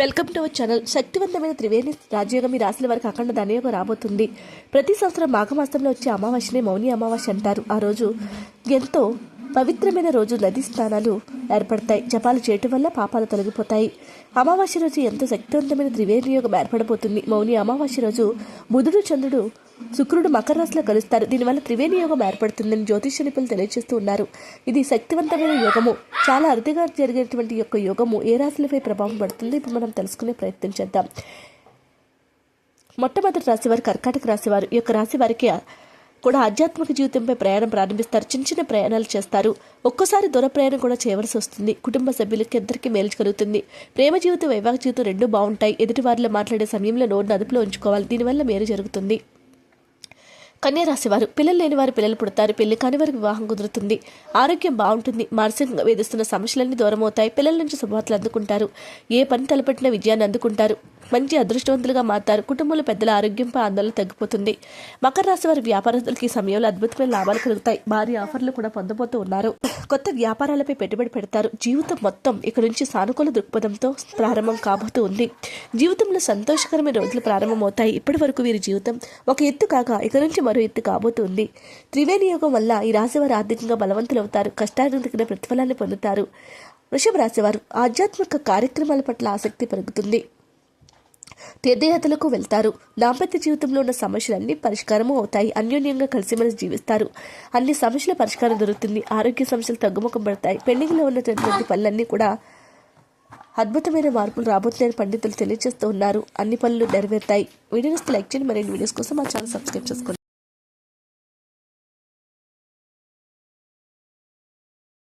Welcome to our channel. శక్తివంతమైన త్రివేణి రాజయోగం ఈ రాశుల వారికి అఖండ ధనయోగం రాబోతుంది. ప్రతి సంవత్సరం మాఘమాసంలో వచ్చే అమావాస్యనే మౌని అమావాస్య అంటారు. ఆ రోజు ఎంతో పవిత్రమైన రోజు నదీ స్నానాలు ఏర్పడతాయి. జపాలు చేయటం వల్ల పాపాలు తొలగిపోతాయి. అమావాస్య రోజు ఎంతో శక్తివంతమైన త్రివేణి యోగం ఏర్పడబోతుంది. మౌని అమావాస్య రోజు బుధుడు చంద్రుడు శుక్రుడు మకర రాశిలో కలుస్తారు. దీనివల్ల త్రివేణి యోగం ఏర్పడుతుందని జ్యోతిష నిపుణులు తెలియజేస్తూ ఉన్నారు. ఇది శక్తివంతమైన యోగము. చాలా అరుదుగా జరిగేటువంటి యొక్క యోగము ఏ రాశులపై ప్రభావం పడుతుంది ఇప్పుడు మనం తెలుసుకునే ప్రయత్నం చేద్దాం. మొట్టమొదటి రాశి వారు కర్కాటక రాశివారు. ఈ యొక్క రాశి వారికి కూడా ఆధ్యాత్మిక జీవితంపై ప్రయాణం ప్రారంభిస్తారు. చిన్న చిన్న ప్రయాణాలు చేస్తారు. ఒక్కోసారి దూర ప్రయాణం కూడా చేయవలసి వస్తుంది. కుటుంబ సభ్యులకి ఇద్దరికీ మేలు కలుగుతుంది ప్రేమ జీవితం వైవాహిక జీవితం రెండూ బాగుంటాయి. ఎదుటి వారిలో మాట్లాడే సమయంలో నోటిని అదుపులో ఉంచుకోవాలి. దీనివల్ల మేలు జరుగుతుంది. కన్యా రాశివారు పిల్లలు లేని వారు పిల్లలు పుడతారు పెళ్ళి కాని వారికి వివాహం కుదురుతుంది. ఆరోగ్యం బాగుంటుంది మానసికంగా వేధిస్తున్న సమస్యలన్నీ దూరమవుతాయి పిల్లల నుంచి శుభవార్తలు అందుకుంటారు. ఏ పని తలపెట్టిన విజయాన్ని అందుకుంటారు. మంచి అదృష్టవంతులుగా మారుతారు. కుటుంబంలో పెద్దల ఆరోగ్యంపై ఆందోళన తగ్గిపోతుంది. మకర రాశి వారి వ్యాపారస్తులకి ఈ సమయంలో అద్భుతమైన లాభాలు కలుగుతాయి. భారీ ఆఫర్లు కూడా పొందబోతూ ఉన్నారు. కొత్త వ్యాపారాలపై పెట్టుబడి పెడతారు. జీవితం మొత్తం ఇక నుంచి సానుకూల దృక్పథంతో ప్రారంభం కాబోతూ ఉంది. జీవితంలో సంతోషకరమైన రోజులు ప్రారంభమవుతాయి. ఇప్పటి వరకు వీరి జీవితం ఒక ఎత్తు కాగా ఇక నుంచి మరో ఎత్తు కాబోతుంది త్రివేణి యోగం వల్ల ఈ రాశి వారు ఆర్థికంగా బలవంతులవుతారు. కష్టానికి ప్రతిఫలాన్ని పొందుతారు. వృషభ రాశివారు ఆధ్యాత్మిక కార్యక్రమాల పట్ల ఆసక్తి పెరుగుతుంది. తీర్థయాత్రలకు వెళ్తారు. దాంపత్య జీవితంలో ఉన్న సమస్యలన్నీ పరిష్కారము అవుతాయి. అన్యోన్యంగా కలిసిమెలిసి జీవిస్తారు. అన్ని సమస్యల పరిష్కారం దొరుకుతుంది. ఆరోగ్య సమస్యలు తగ్గుముఖం పడతాయి. పెండింగ్లో ఉన్నటువంటి పనులన్నీ కూడా అద్భుతమైన మార్పులు రాబోతున్నాయని పండితులు తెలియజేస్తూ ఉన్నారు. అన్ని పనులు నెరవేరుతాయి. వీడియోస్ లైక్ చేయండి. మరిన్ని వీడియోస్ కోసం మా ఛానల్ సబ్స్క్రైబ్ చేసుకోండి.